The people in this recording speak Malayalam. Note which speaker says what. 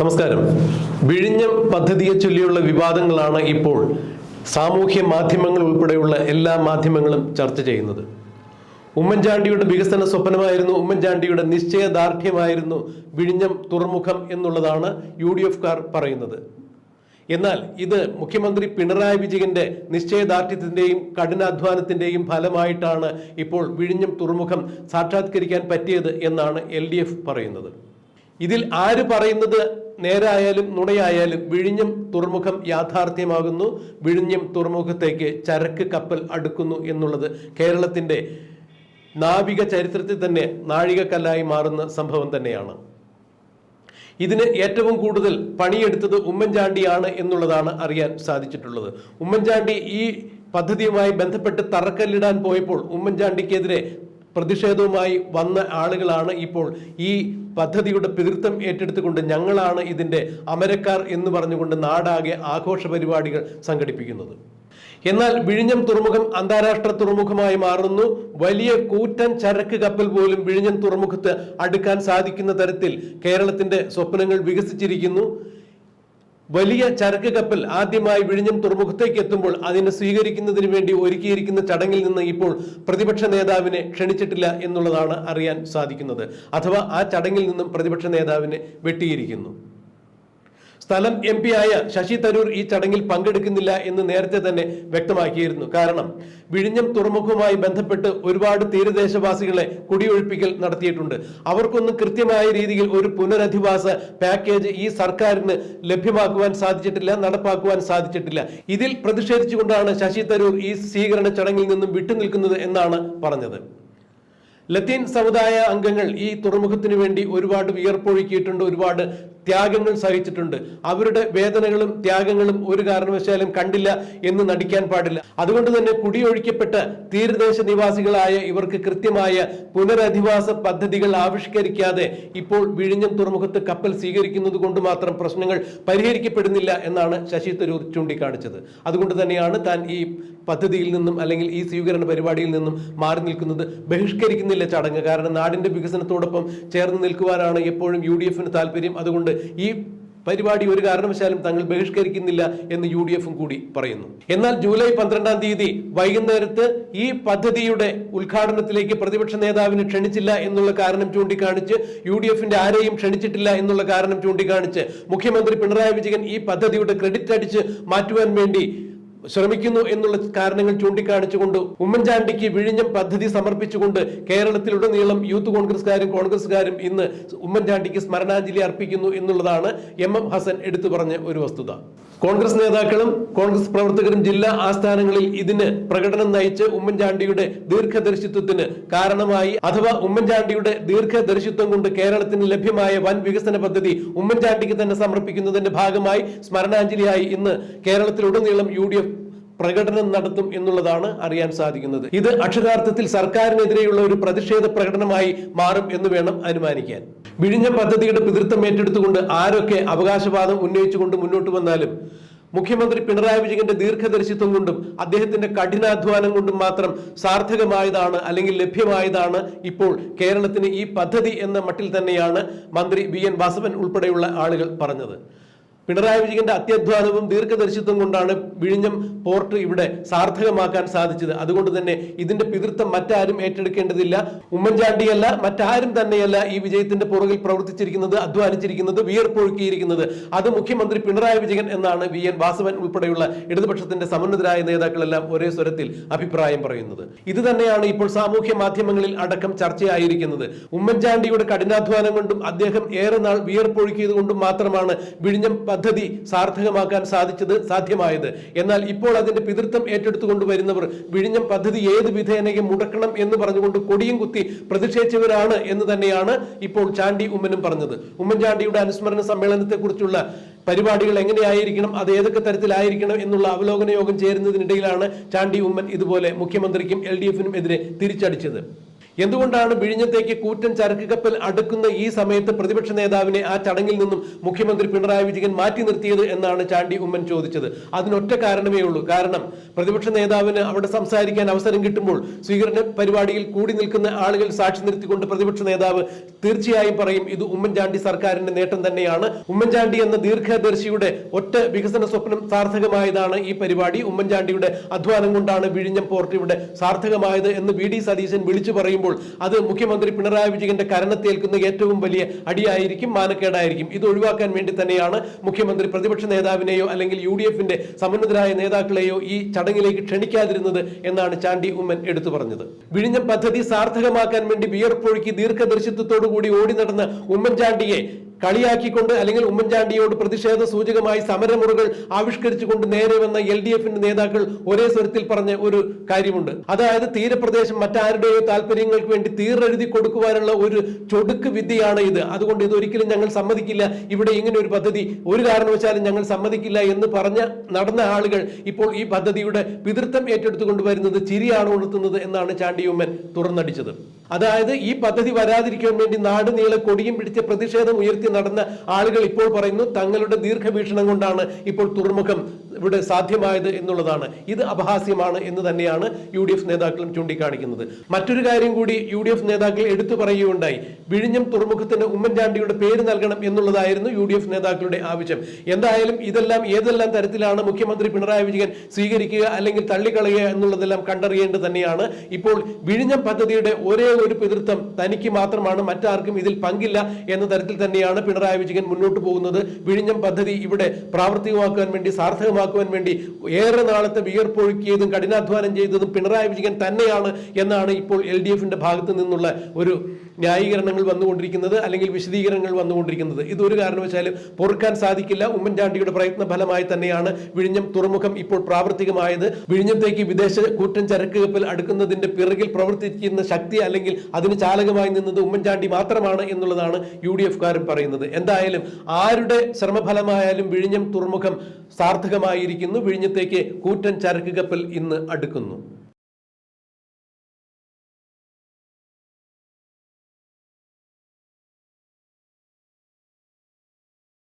Speaker 1: നമസ്കാരം. വിഴിഞ്ഞം പദ്ധതിയെ ചൊല്ലിയുള്ള വിവാദങ്ങളാണ് ഇപ്പോൾ സാമൂഹ്യ മാധ്യമങ്ങൾ ഉൾപ്പെടെയുള്ള എല്ലാ മാധ്യമങ്ങളും ചർച്ച ചെയ്യുന്നത്. ഉമ്മൻചാണ്ടിയുടെ വികസന സ്വപ്നമായിരുന്നു ഉമ്മൻചാണ്ടിയുടെ നിശ്ചയദാർഢ്യമായിരുന്നു വിഴിഞ്ഞം തുറമുഖം എന്നുള്ളതാണ് യു ഡി എഫുകാർ പറയുന്നത്. എന്നാൽ ഇത് മുഖ്യമന്ത്രി പിണറായി വിജയന്റെ നിശ്ചയദാർഢ്യത്തിന്റെയും കഠിനാധ്വാനത്തിന്റെയും ഫലമായിട്ടാണ് ഇപ്പോൾ വിഴിഞ്ഞം തുറമുഖം സാക്ഷാത്കരിക്കാൻ പറ്റിയത് എന്നാണ് എൽ പറയുന്നത്. ഇതിൽ ആര് പറയുന്നത് നേരായാലും നുണയായാലും വിഴിഞ്ഞം തുറമുഖം യാഥാർത്ഥ്യമാകുന്നു. വിഴിഞ്ഞം തുറമുഖത്തേക്ക് ചരക്ക് കപ്പൽ അടുക്കുന്നു എന്നുള്ളത് കേരളത്തിന്റെ നാവിക ചരിത്രത്തിൽ തന്നെ നാഴികക്കല്ലായി മാറുന്ന സംഭവം തന്നെയാണ്. ഇതിന് ഏറ്റവും കൂടുതൽ പണിയെടുത്തത് ഉമ്മൻചാണ്ടിയാണ് എന്നുള്ളതാണ് അറിയാൻ സാധിച്ചിട്ടുള്ളത്. ഉമ്മൻചാണ്ടി ഈ പദ്ധതിയുമായി ബന്ധപ്പെട്ട് തറക്കല്ലിടാൻ പോയപ്പോൾ ഉമ്മൻചാണ്ടിക്കെതിരെ പ്രതിഷേധവുമായി വന്ന ആളുകളാണ് ഇപ്പോൾ ഈ പദ്ധതിയുടെ പിതൃത്വം ഏറ്റെടുത്തുകൊണ്ട് ഞങ്ങളാണ് ഇതിന്റെ അമരക്കാർ എന്ന് പറഞ്ഞുകൊണ്ട് നാടാകെ ആഘോഷ പരിപാടികൾ സംഘടിപ്പിക്കുന്നത്. എന്നാൽ വിഴിഞ്ഞം തുറമുഖം അന്താരാഷ്ട്ര തുറമുഖമായി മാറുന്നു. വലിയ കൂറ്റൻ ചരക്ക് കപ്പൽ പോലും വിഴിഞ്ഞം തുറമുഖത്ത് അടുക്കാൻ സാധിക്കുന്ന തരത്തിൽ കേരളത്തിന്റെ സ്വപ്നങ്ങൾ വികസിച്ചിരിക്കുന്നു. വലിയ ചരക്ക് കപ്പൽ ആദ്യമായി വിഴിഞ്ഞം തുറമുഖത്തേക്ക് എത്തുമ്പോൾ അതിനെ സ്വീകരിക്കുന്നതിന് വേണ്ടി ഒരുക്കിയിരിക്കുന്ന ചടങ്ങിൽ നിന്ന് ഇപ്പോൾ പ്രതിപക്ഷ നേതാവിനെ ക്ഷണിച്ചിട്ടില്ല എന്നുള്ളതാണ് അറിയാൻ സാധിക്കുന്നത്. അഥവാ ആ ചടങ്ങിൽ നിന്നും പ്രതിപക്ഷ നേതാവിനെ വെട്ടിയിരിക്കുന്നു. സ്ഥലം എം പി ആയ ശശി തരൂർ ഈ ചടങ്ങിൽ പങ്കെടുക്കുന്നില്ല എന്ന് നേരത്തെ തന്നെ വ്യക്തമാക്കിയിരുന്നു. കാരണം വിഴിഞ്ഞം തുറമുഖവുമായി ബന്ധപ്പെട്ട് ഒരുപാട് തീരദേശവാസികളെ കുടിയൊഴിപ്പിക്കൽ നടത്തിയിട്ടുണ്ട്. അവർക്കൊന്നും കൃത്യമായ രീതിയിൽ ഒരു പുനരധിവാസ പാക്കേജ് ഈ സർക്കാരിന് ലഭ്യമാക്കുവാൻ സാധിച്ചിട്ടില്ല നടപ്പാക്കുവാൻ സാധിച്ചിട്ടില്ല. ഇതിൽ പ്രതിഷേധിച്ചുകൊണ്ടാണ് ശശി തരൂർ ഈ സ്വീകരണ ചടങ്ങിൽ നിന്നും വിട്ടുനിൽക്കുന്നത് എന്നാണ് പറഞ്ഞത്. ലത്തീൻ സമുദായ അംഗങ്ങൾ ഈ തുറമുഖത്തിന് വേണ്ടി ഒരുപാട് വിയർപ്പൊഴുക്കിയിട്ടുണ്ട് ഒരുപാട് ത്യാഗങ്ങൾ സഹിച്ചിട്ടുണ്ട്. അവരുടെ വേദനകളും ത്യാഗങ്ങളും ഒരു കാരണവശാലും കണ്ടില്ല എന്ന് നടിക്കാൻ പാടില്ല. അതുകൊണ്ട് തന്നെ കുടിയൊഴിക്കപ്പെട്ട തീരദേശ നിവാസികളായ ഇവർക്ക് കൃത്യമായ പുനരധിവാസ പദ്ധതികൾ ആവിഷ്കരിക്കാതെ ഇപ്പോൾ വിഴിഞ്ഞം തുറമുഖത്ത് കപ്പൽ സ്വീകരിക്കുന്നത് കൊണ്ട് മാത്രം പ്രശ്നങ്ങൾ പരിഹരിക്കപ്പെടുന്നില്ല എന്നാണ് ശശി തരൂർ ചൂണ്ടിക്കാണിച്ചത്. അതുകൊണ്ട് തന്നെയാണ് താൻ ഈ പദ്ധതിയിൽ നിന്നും അല്ലെങ്കിൽ ഈ സ്വീകരണ പരിപാടിയിൽ നിന്നും മാറി നിൽക്കുന്നത് ബഹിഷ്കരിക്കുന്നില്ല ചടങ്ങ്. കാരണം നാടിന്റെ വികസനത്തോടൊപ്പം ചേർന്ന് നിൽക്കുവാനാണ് എപ്പോഴും യു ഡി എഫിന് താല്പര്യം. അതുകൊണ്ട് ഈ പരിപാടി ഒരു കാരണവശാലും തങ്ങൾ ബഹിഷ്കരിക്കുന്നില്ല എന്ന് യു ഡി എഫും കൂടി പറയുന്നു. എന്നാൽ ജൂലൈ പന്ത്രണ്ടാം തീയതി വൈകുന്നേരത്ത് ഈ പദ്ധതിയുടെ ഉദ്ഘാടനത്തിലേക്ക് പ്രതിപക്ഷ നേതാവിനെ ക്ഷണിച്ചില്ല എന്നുള്ള കാരണം ചൂണ്ടിക്കാണിച്ച് യു ഡി എഫിന്റെ ആരെയും ക്ഷണിച്ചിട്ടില്ല എന്നുള്ള കാരണം ചൂണ്ടിക്കാണിച്ച് മുഖ്യമന്ത്രി പിണറായി വിജയൻ ഈ പദ്ധതിയുടെ ക്രെഡിറ്റ് അടിച്ച് മാറ്റുവാൻ വേണ്ടി ശ്രമിക്കുന്നു എന്നുള്ള കാരണങ്ങൾ ചൂണ്ടിക്കാണിച്ചുകൊണ്ട് ഉമ്മൻചാണ്ടിക്ക് വിഴിഞ്ഞം പദ്ധതി സമർപ്പിച്ചുകൊണ്ട് കേരളത്തിലുടനീളം യൂത്ത് കോൺഗ്രസ്കാരും കോൺഗ്രസ്സുകാരും ഇന്ന് ഉമ്മൻചാണ്ടിക്ക് സ്മരണാഞ്ജലി അർപ്പിക്കുന്നു എന്നുള്ളതാണ് എം എം ഹസൻ എടുത്തു പറഞ്ഞ ഒരു വസ്തുത. കോൺഗ്രസ് നേതാക്കളും കോൺഗ്രസ് പ്രവർത്തകരും ജില്ലാ ആസ്ഥാനങ്ങളിൽ ഇതിന് പ്രകടനം നയിച്ച് ഉമ്മൻചാണ്ടിയുടെ ദീർഘദർശിത്വത്തിന് കാരണമായി അഥവാ ഉമ്മൻചാണ്ടിയുടെ ദീർഘദർശിത്വം കൊണ്ട് കേരളത്തിന് ലഭ്യമായ വൻ വികസന പദ്ധതി ഉമ്മൻചാണ്ടിക്ക് തന്നെ സമർപ്പിക്കുന്നതിന്റെ ഭാഗമായി സ്മരണാഞ്ജലിയായി ഇന്ന് കേരളത്തിലുടനീളം യു ഡി എഫ് പ്രകടനം നടത്തും എന്നുള്ളതാണ് അറിയാൻ സാധിക്കുന്നത്. ഇത് അക്ഷരാർത്ഥത്തിൽ സർക്കാരിനെതിരെയുള്ള ഒരു പ്രതിഷേധ പ്രകടനമായി മാറും എന്ന് വേണം അനുമാനിക്കാൻ. വിഴിഞ്ഞ പദ്ധതിയുടെ പിതൃത്വം ഏറ്റെടുത്തുകൊണ്ട് ആരൊക്കെ അവകാശവാദം ഉന്നയിച്ചുകൊണ്ട് മുന്നോട്ട് വന്നാലും മുഖ്യമന്ത്രി പിണറായി വിജയന്റെ ദീർഘദർശിത്വം കൊണ്ടും അദ്ദേഹത്തിന്റെ കഠിനാധ്വാനം കൊണ്ടും മാത്രം സാർത്ഥകമായതാണ് അല്ലെങ്കിൽ ലഭ്യമായതാണ് ഇപ്പോൾ കേരളത്തിന് ഈ പദ്ധതി എന്ന മട്ടിൽ തന്നെയാണ് മന്ത്രി വി എൻ വാസവൻ ഉൾപ്പെടെയുള്ള ആളുകൾ പറഞ്ഞത്. പിണറായി വിജയന്റെ അത്യധ്വാനവും ദീർഘദർശിത്വം കൊണ്ടാണ് വിഴിഞ്ഞം പോർട്ട് ഇവിടെ സാർത്ഥകമാക്കാൻ സാധിച്ചത്. അതുകൊണ്ട് തന്നെ ഇതിന്റെ പിതൃത്വം മറ്റാരും ഏറ്റെടുക്കേണ്ടതില്ല. ഉമ്മൻചാണ്ടിയല്ല മറ്റാരും തന്നെയല്ല ഈ വിജയത്തിന്റെ പുറകിൽ പ്രവർത്തിച്ചിരിക്കുന്നത് അധ്വാനിച്ചിരിക്കുന്നത് വിയർപ്പൊഴുക്കിയിരിക്കുന്നത്. അത് മുഖ്യമന്ത്രി പിണറായി വിജയൻ എന്നാണ് വി എൻ വാസവൻ ഉൾപ്പെടെയുള്ള ഇടതുപക്ഷത്തിന്റെ സമന്നതരായ നേതാക്കളെല്ലാം ഒരേ സ്വരത്തിൽ അഭിപ്രായം പറയുന്നത്. ഇത് തന്നെയാണ് ഇപ്പോൾ സാമൂഹ്യ മാധ്യമങ്ങളിൽ അടക്കം ചർച്ചയായിരിക്കുന്നത്. ഉമ്മൻചാണ്ടിയുടെ കഠിനാധ്വാനം കൊണ്ടും അദ്ദേഹം ഏറെ നാൾ വിയർപ്പൊഴുക്കിയത് കൊണ്ടും മാത്രമാണ് വിഴിഞ്ഞം പദ്ധതി സാർത്ഥകമാക്കാൻ സാധിച്ചത് സാധ്യമായത്. എന്നാൽ ഇപ്പോൾ അതിന്റെ പിതൃത്വം ഏറ്റെടുത്തുകൊണ്ട് വരുന്നവർ വിഴിഞ്ഞം പദ്ധതി ഏത് വിധേനയും മുടക്കണം എന്ന് പറഞ്ഞുകൊണ്ട് കൊടിയും കുത്തി പ്രതിഷേധിച്ചവരാണ് എന്ന് തന്നെയാണ് ഇപ്പോൾ ചാണ്ടി ഉമ്മനും പറഞ്ഞത്. ഉമ്മൻചാണ്ടിയുടെ അനുസ്മരണ സമ്മേളനത്തെക്കുറിച്ചുള്ള പരിപാടികൾ എങ്ങനെയായിരിക്കണം അത് ഏതൊക്കെ തരത്തിലായിരിക്കണം എന്നുള്ള അവലോകന യോഗം ചേരുന്നതിനിടയിലാണ് ചാണ്ടി ഉമ്മൻ ഇതുപോലെ മുഖ്യമന്ത്രിക്കും എൽ ഡി എഫിനും എതിരെ തിരിച്ചടിച്ചത്. എന്തുകൊണ്ടാണ് വിഴിഞ്ഞത്തേക്ക് കൂറ്റൻ ചരക്ക് കപ്പൽ അടുക്കുന്ന ഈ സമയത്ത് പ്രതിപക്ഷ നേതാവിനെ ആ ചടങ്ങിൽ നിന്നും മുഖ്യമന്ത്രി പിണറായി വിജയൻ മാറ്റി നിർത്തിയത് എന്നാണ് ചാണ്ടി ഉമ്മൻ ചോദിച്ചത്. അതിനൊറ്റ കാരണമേ ഉള്ളൂ. കാരണം പ്രതിപക്ഷ നേതാവിന് അവിടെ സംസാരിക്കാൻ അവസരം കിട്ടുമ്പോൾ സ്വീകരണ പരിപാടിയിൽ കൂടി നിൽക്കുന്ന ആളുകൾ സാക്ഷി നിർത്തിക്കൊണ്ട് പ്രതിപക്ഷ നേതാവ് തീർച്ചയായും പറയും ഇത് ഉമ്മൻചാണ്ടി സർക്കാരിന്റെ നേട്ടം തന്നെയാണ്. ഉമ്മൻചാണ്ടി എന്ന ദീർഘദർശിയുടെ ഒറ്റ വികസന സ്വപ്നം സാർത്ഥകമായതാണ് ഈ പരിപാടി. ഉമ്മൻചാണ്ടിയുടെ അധ്വാനം കൊണ്ടാണ് വിഴിഞ്ഞം പോർട്ട് ഇവിടെ സാർത്ഥകമായത് എന്ന് വി. ഡി. സതീശൻ വിളിച്ചു പറയുമ്പോൾ അത് മുഖ്യമന്ത്രി പിണറായി വിജയന്റെ കരണത്തേൽക്കുന്ന ഏറ്റവും വലിയ അടിയായിരിക്കും മാനക്കേടായിരിക്കും. ഇത് ഒഴിവാക്കാൻ വേണ്ടി തന്നെയാണ് മുഖ്യമന്ത്രി പ്രതിപക്ഷ നേതാവിനെയോ അല്ലെങ്കിൽ യു ഡി എഫിന്റെ സമന്നതരായ നേതാക്കളെയോ ഈ ചടങ്ങിലേക്ക് ക്ഷണിക്കാതിരുന്നത് എന്നാണ് ചാണ്ടി ഉമ്മൻ എടുത്തു പറഞ്ഞത്. വിഴിഞ്ഞം പദ്ധതി സാർത്ഥകമാക്കാൻ വേണ്ടി വിയർപ്പൊഴുക്കി ദീർഘദർശിത്വത്തോടു കൂടി ഓടി നടന്ന ഉമ്മൻചാണ്ടിയെ കളിയാക്കിക്കൊണ്ട് അല്ലെങ്കിൽ ഉമ്മൻചാണ്ടിയോട് പ്രതിഷേധ സൂചകമായി സമരമുറകൾ ആവിഷ്കരിച്ചുകൊണ്ട് നേരെ വന്ന എൽ ഡി എഫിന്റെ നേതാക്കൾ ഒരേ സ്വരത്തിൽ പറഞ്ഞ ഒരു കാര്യമുണ്ട്. അതായത് തീരപ്രദേശം മറ്റാരുടെയോ താല്പര്യങ്ങൾക്ക് വേണ്ടി തീരെഴുതി കൊടുക്കുവാനുള്ള ഒരു ചൊടുക്ക് വിദ്യയാണ് ഇത്. അതുകൊണ്ട് ഇത് ഒരിക്കലും ഞങ്ങൾ സമ്മതിക്കില്ല. ഇവിടെ ഇങ്ങനെ ഒരു പദ്ധതി ഒരു കാരണവശാലും ഞങ്ങൾ സമ്മതിക്കില്ല എന്ന് പറഞ്ഞ നടന്ന ആളുകൾ ഇപ്പോൾ ഈ പദ്ധതിയുടെ പിതൃത്വം ഏറ്റെടുത്തുകൊണ്ട് വരുന്നത് ചിരിയാണ് ഉണർത്തുന്നത് എന്നാണ് ചാണ്ടിയുമ്മൻ തുറന്നടിച്ചത്. അതായത് ഈ പദ്ധതി വരാതിരിക്കാൻ വേണ്ടി നാട് നീളെ കൊടിയും പിടിച്ച പ്രതിഷേധം ഉയർത്തി നടന്ന ആളുകൾ ഇപ്പോൾ പറയുന്നു തങ്ങളുടെ ദീർഘവീക്ഷണം കൊണ്ടാണ് ഇപ്പോൾ തുറമുഖം ഇവിടെ സാധ്യമായത് എന്നുള്ളതാണ്. ഇത് അപഹാസ്യമാണ് എന്ന് തന്നെയാണ് യു ഡി എഫ് നേതാക്കളും ചൂണ്ടിക്കാണിക്കുന്നത്. മറ്റൊരു കാര്യം കൂടി യു ഡി എഫ് നേതാക്കൾ എടുത്തു പറയുകയുണ്ടായി. വിഴിഞ്ഞം തുറമുഖത്തിന് ഉമ്മൻചാണ്ടിയുടെ പേര് നൽകണം എന്നുള്ളതായിരുന്നു യു ഡി എഫ് നേതാക്കളുടെ ആവശ്യം. എന്തായാലും ഇതെല്ലാം ഏതെല്ലാം തരത്തിലാണ് മുഖ്യമന്ത്രി പിണറായി വിജയൻ സ്വീകരിക്കുക അല്ലെങ്കിൽ തള്ളിക്കളയുക എന്നുള്ളതെല്ലാം കണ്ടറിയേണ്ടത് തന്നെയാണ്. ഇപ്പോൾ വിഴിഞ്ഞം പദ്ധതിയുടെ ഒരേ ഒരു പിതൃത്വം തനിക്ക് മാത്രമാണ് മറ്റാർക്കും ഇതിൽ പങ്കില്ല എന്ന തരത്തിൽ തന്നെയാണ് പിണറായി വിജയൻ മുന്നോട്ട് പോകുന്നത്. വിഴിഞ്ഞം പദ്ധതി ഇവിടെ പ്രാവർത്തികമാക്കാൻ വേണ്ടി സാർത്ഥകമാക്കുവാൻ വേണ്ടി ഏറെ നാളത്തെ വിയർപ്പൊഴുക്കിയതും കഠിനാധ്വാനം ചെയ്തതും പിണറായി വിജയൻ തന്നെയാണ് എന്നാണ് ഇപ്പോൾ എൽ ഡി എഫിന്റെ ഭാഗത്ത് നിന്നുള്ള ഒരു ന്യായീകരണങ്ങൾ വന്നുകൊണ്ടിരിക്കുന്നത് അല്ലെങ്കിൽ വിശദീകരണങ്ങൾ വന്നുകൊണ്ടിരിക്കുന്നത്. ഇതൊരു കാരണവശാലും പൊറുക്കാൻ സാധിക്കില്ല. ഉമ്മൻചാണ്ടിയുടെ പ്രയത്ന ഫലമായി തന്നെയാണ് വിഴിഞ്ഞം തുറമുഖം ഇപ്പോൾ പ്രാവർത്തികമായത്. വിഴിഞ്ഞത്തേക്ക് വിദേശ കൂറ്റൻ ചരക്ക് കപ്പൽ അടുക്കുന്നതിന്റെ പിറകിൽ പ്രവർത്തിക്കുന്ന ശക്തി അല്ലെങ്കിൽ അതിന് ചാലകമായി നിന്നത് ഉമ്മൻചാണ്ടി മാത്രമാണ് എന്നുള്ളതാണ് യു ഡി എഫുകാരും പറയുന്നത്. എന്തായാലും ആരുടെ ശ്രമഫലമായാലും വിഴിഞ്ഞം തുറമുഖം സാർത്ഥകമായിരിക്കുന്നു. വിഴിഞ്ഞത്തേക്ക് കൂറ്റൻ ചരക്ക് കപ്പൽ ഇന്ന് അടുക്കുന്നു.